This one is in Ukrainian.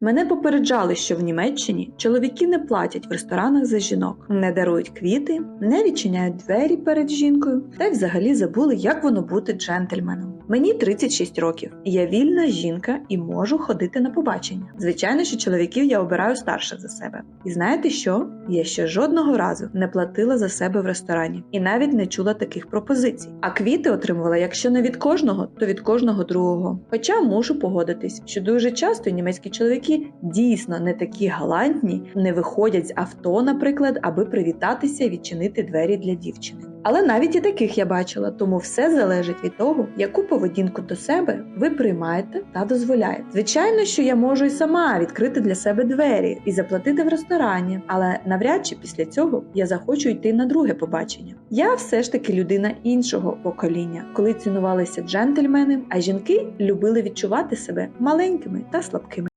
Мене попереджали, що в Німеччині чоловіки не платять в ресторанах за жінок, не дарують квіти, не відчиняють двері перед жінкою, та й взагалі забули, як воно бути джентльменом. Мені 36 років, я вільна жінка і можу ходити на побачення. Звичайно, що чоловіків я обираю старших за себе. І знаєте що? Я ще жодного разу не платила за себе в ресторані і навіть не чула таких пропозицій. А квіти отримувала, якщо не від кожного, то від кожного другого. Хоча мушу погодитись, що дуже часто німецькі чоловіки дійсно не такі галантні, не виходять з авто, наприклад, аби привітатися і відчинити двері для дівчини. Але навіть і таких я бачила, тому все залежить від того, яку поведінку до себе ви приймаєте та дозволяєте. Звичайно, що я можу і сама відкрити для себе двері і заплатити в ресторані, але навряд чи після цього я захочу йти на друге побачення. Я все ж таки людина іншого покоління, коли цінувалися джентльмени, а жінки любили відчувати себе маленькими та слабкими.